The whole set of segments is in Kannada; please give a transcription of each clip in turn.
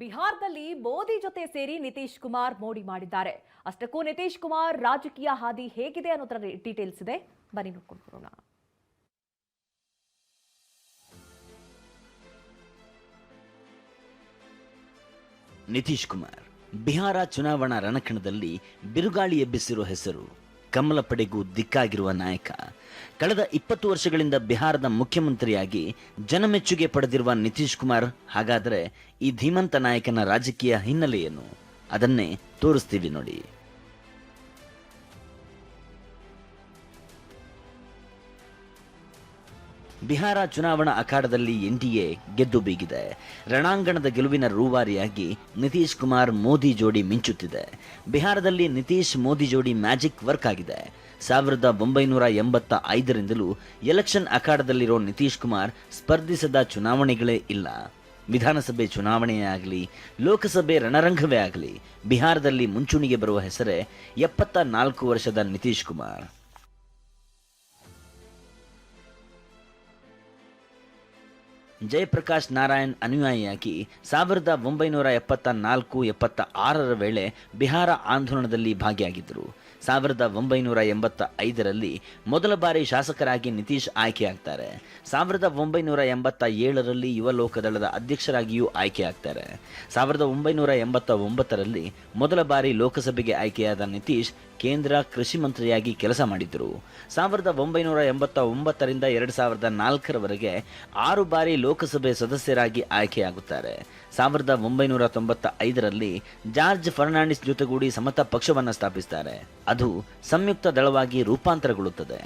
ಬಿಹಾರದಲ್ಲಿ ಮೋದಿ ಜೊತೆ ಸೇರಿ ನಿತೀಶ್ ಕುಮಾರ್ ಮೋಡಿ ಮಾಡಿದ್ದಾರೆ. ಅಷ್ಟಕ್ಕೂ ನಿತೀಶ್ ಕುಮಾರ್ ರಾಜಕೀಯ ಹಾದಿ ಹೇಗಿದೆ ಅನ್ನೋದರ ಡೀಟೇಲ್ಸ್ ಇದೆ. ಬನ್ನಿ ನೋಡ್ಕೊಂಡು ಬರೋಣ ನಿತೀಶ್ ಕುಮಾರ್, ಬಿಹಾರ ಚುನಾವಣಾ ರಣಕಣದಲ್ಲಿ ಬಿರುಗಾಳಿ ಎಬ್ಬಿಸಿರುವ ಹೆಸರು. ಕಮಲ ಪಡೆಗೂ ದಿಕ್ಕಾಗಿರುವ ನಾಯಕ. ಕಳೆದ ಇಪ್ಪತ್ತು ವರ್ಷಗಳಿಂದ ಬಿಹಾರದ ಮುಖ್ಯಮಂತ್ರಿಯಾಗಿ ಜನಮೆಚ್ಚುಗೆ ಪಡೆದಿರುವ ನಿತೀಶ್ ಕುಮಾರ್, ಹಾಗಾದರೆ ಈ ಧೀಮಂತ ನಾಯಕನ ರಾಜಕೀಯ ಹಿನ್ನೆಲೆಯನ್ನು ಅದನ್ನೇ ತೋರಿಸ್ತೀವಿ ನೋಡಿ. ಬಿಹಾರ ಚುನಾವಣಾ ಅಖಾಡದಲ್ಲಿ ಎನ್ಡಿಎ ಗೆದ್ದು ಬೀಗಿದೆ. ರಣಾಂಗಣದ ಗೆಲುವಿನ ರೂವಾರಿಯಾಗಿ ನಿತೀಶ್ ಕುಮಾರ್ ಮೋದಿ ಜೋಡಿ ಮಿಂಚುತ್ತಿದೆ. ಬಿಹಾರದಲ್ಲಿ ನಿತೀಶ್ ಮೋದಿ ಜೋಡಿ ಮ್ಯಾಜಿಕ್ ವರ್ಕ್ ಆಗಿದೆ. ಸಾವಿರದ ಒಂಬೈನೂರ ಎಂಬತ್ತ ಐದರಿಂದಲೂ ಎಲೆಕ್ಷನ್ ಅಖಾಡದಲ್ಲಿರೋ ನಿತೀಶ್ ಕುಮಾರ್ ಸ್ಪರ್ಧಿಸದ ಚುನಾವಣೆಗಳೇ ಇಲ್ಲ. ವಿಧಾನಸಭೆ ಚುನಾವಣೆಯೇ ಆಗಲಿ, ಲೋಕಸಭೆ ರಣರಂಗವೇ ಆಗಲಿ, ಬಿಹಾರದಲ್ಲಿ ಮುಂಚೂಣಿಗೆ ಬರುವ ಹೆಸರೇ ಎಪ್ಪತ್ತ ನಾಲ್ಕು ವರ್ಷದ ನಿತೀಶ್ ಕುಮಾರ್. ಜಯಪ್ರಕಾಶ್ ನಾರಾಯಣ್ ಅನುಯಾಯಿಯಾಗಿ ಸಾವಿರದ ಒಂಬೈನೂರ ಎಪ್ಪತ್ತ ನಾಲ್ಕು ಎಪ್ಪತ್ತ ಆರರ ವೇಳೆ ಬಿಹಾರ ಆಂದೋಲನದಲ್ಲಿ ಭಾಗಿಯಾಗಿದ್ದರು. ಸಾವಿರದ ಒಂಬೈನೂರ ಎಂಬತ್ತ ಐದರಲ್ಲಿ ಮೊದಲ ಬಾರಿ ಶಾಸಕರಾಗಿ ನಿತೀಶ್ ಆಯ್ಕೆಯಾಗ್ತಾರೆ. ಸಾವಿರದ ಒಂಬೈನೂರ ಎಂಬತ್ತ ಏಳರಲ್ಲಿ ಯುವ ಲೋಕದಳದ ಅಧ್ಯಕ್ಷರಾಗಿಯೂ ಆಯ್ಕೆಯಾಗ್ತಾರೆ. ಸಾವಿರದ ಒಂಬೈನೂರ ಎಂಬತ್ತ ಒಂಬತ್ತರಲ್ಲಿ ಮೊದಲ ಬಾರಿ ಲೋಕಸಭೆಗೆ ಆಯ್ಕೆಯಾದ ನಿತೀಶ್ ಕೇಂದ್ರ ಕೃಷಿ ಮಂತ್ರಿಯಾಗಿ ಕೆಲಸ ಮಾಡಿದ್ದರು. ಸಾವಿರದ ಒಂಬೈನೂರ ಎಂಬತ್ತ ಒಂಬತ್ತರಿಂದ ಎರಡು ಸಾವಿರದ ನಾಲ್ಕರವರೆಗೆ ಆರು ಬಾರಿ ಲೋಕಸಭೆ ಸದಸ್ಯರಾಗಿ ಆಯ್ಕೆಯಾಗುತ್ತಾರೆ. ಸಾವಿರದ ಒಂಬೈನೂರ ತೊಂಬತ್ತ ಐದರಲ್ಲಿ ಜಾರ್ಜ್ ಫರ್ನಾಂಡಿಸ್ ಜೊತೆಗೂಡಿ ಸಮತಾ ಪಕ್ಷವನ್ನು ಸ್ಥಾಪಿಸ್ತಾರೆ. ಅದು ಸಂಯುಕ್ತ ದಳವಾಗಿ ರೂಪಾಂತರಗೊಳ್ಳುತ್ತದೆ.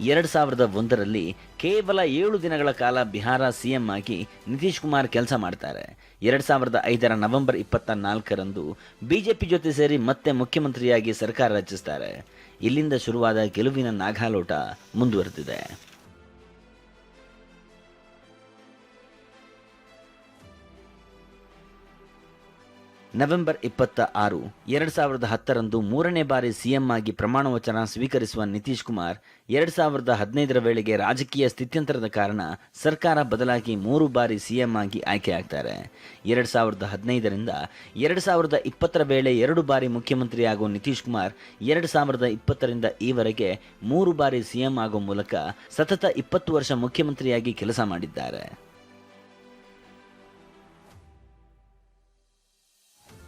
ಎರಡ್ ಸಾವಿರದ ಒಂದರಲ್ಲಿ ಕೇವಲ ಏಳು ದಿನಗಳ ಕಾಲ ಬಿಹಾರ ಸಿಎಂ ಆಗಿ ನಿತೀಶ್ ಕುಮಾರ್ ಕೆಲಸ ಮಾಡ್ತಾರೆ. ಎರಡ್ ಸಾವಿರದ ಐದರ ನವೆಂಬರ್ ಇಪ್ಪತ್ತ ನಾಲ್ಕರಂದು ಬಿಜೆಪಿ ಜೊತೆ ಸೇರಿ ಮತ್ತೆ ಮುಖ್ಯಮಂತ್ರಿಯಾಗಿ ಸರ್ಕಾರ ರಚಿಸ್ತಾರೆ. ಇಲ್ಲಿಂದ ಶುರುವಾದ ಗೆಲುವಿನ ನಾಗಾಲೋಟ ಮುಂದುವರೆದಿದೆ. ನವೆಂಬರ್ ಇಪ್ಪತ್ತ ಆರು, ಎರಡು ಸಾವಿರದ ಹತ್ತರಂದು ಮೂರನೇ ಬಾರಿ ಸಿಎಂ ಆಗಿ ಪ್ರಮಾಣ ವಚನ ಸ್ವೀಕರಿಸುವ ನಿತೀಶ್ ಕುಮಾರ್, ಎರಡು ಸಾವಿರದ ಹದಿನೈದರ ವೇಳೆಗೆ ರಾಜಕೀಯ ಸ್ಥಿತ್ಯಂತರದ ಕಾರಣ ಸರ್ಕಾರ ಬದಲಾಗಿ ಮೂರು ಬಾರಿ ಸಿಎಂ ಆಗಿ ಆಯ್ಕೆಯಾಗ್ತಾರೆ ಎರಡು ಸಾವಿರದ ಹದಿನೈದರಿಂದ ಎರಡು ಸಾವಿರದ ಇಪ್ಪತ್ತರ ವೇಳೆ ಎರಡು ಬಾರಿ ಮುಖ್ಯಮಂತ್ರಿಯಾಗುವ ನಿತೀಶ್ ಕುಮಾರ್, ಎರಡು ಸಾವಿರದ ಇಪ್ಪತ್ತರಿಂದ ಈವರೆಗೆ ಮೂರು ಬಾರಿ ಸಿಎಂ ಆಗುವ ಮೂಲಕ ಸತತ ಇಪ್ಪತ್ತು ವರ್ಷ ಮುಖ್ಯಮಂತ್ರಿಯಾಗಿ ಕೆಲಸ ಮಾಡಿದ್ದಾರೆ.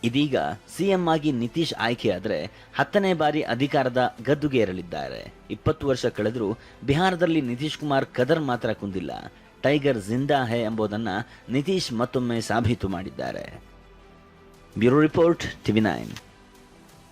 ಇದೀಗ ಸಿಎಂ ಆಗಿ ನಿತೀಶ್ ಆಯ್ಕೆಯಾದರೆ ಹತ್ತನೇ ಬಾರಿ ಅಧಿಕಾರದ ಗದ್ದುಗೆ ಏರಲಿದ್ದಾರೆ. ಇಪ್ಪತ್ತು ವರ್ಷ ಕಳೆದರೂ ಬಿಹಾರದಲ್ಲಿ ನಿತೀಶ್ ಕುಮಾರ್ ಕದರ್ ಮಾತ್ರ ಕುಂದಿಲ್ಲ. ಟೈಗರ್ ಜಿಂದಾ ಹೇ ಎಂಬುದನ್ನು ನಿತೀಶ್ ಮತ್ತೊಮ್ಮೆ ಸಾಬೀತು ಮಾಡಿದ್ದಾರೆ. Bureau report TV nine.